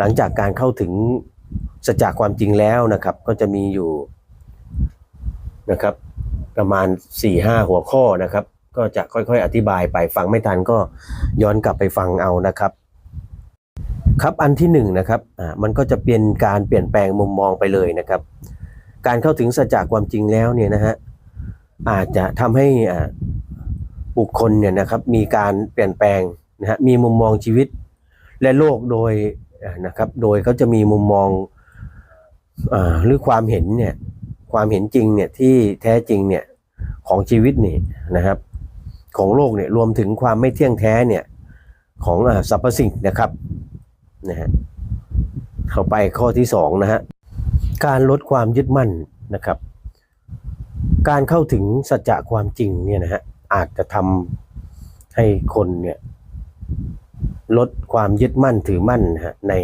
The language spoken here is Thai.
หลังจากการเข้าถึงสัจจความจริงแล้วนะครับ ก็จะมีอยู่นะครับ ประมาณ4ี่ห้าหัวข้อนะครับ ก็จะค่อยๆ อธิบายไปฟังไม่ทันก็ย้อนกลับไปฟังเอานะครับ ครับอันที่หนึ่งนะครับอ่ามันก็จะเป็นการเปลี่ยนแปลงมุมมองไปเลยนะครับ การเข้าถึงสัจจความจริงแล้วเนี่ยนะฮะอาจจะทำให้อ่าบุคคลเนี่ยนะครับมีการเปลี่ยนแปลงนะฮะมีมุมมองชีวิตและโลกโดย นะครับ โดยเขาจะมีมุมมองอหรือความเห็นเนี่ยความเห็นจริงเนี่ยที่แท้จริงเนี่ยของชีวิตนี่นะครับ ของโลกเนี่ยรวมถึงความไม่เที่ยงแท้เนี่ยของอสรรพสิ่งนะครับนะฮะเข้าไปข้อที่สองนะฮะการลดความยึดมั่นนะครับ การเข้าถึงสัจจะความจริงเนี่ยนะฮะอาจจะทำให้คนเนี่ย ลดความยึดมั่นถือมั่นฮะใน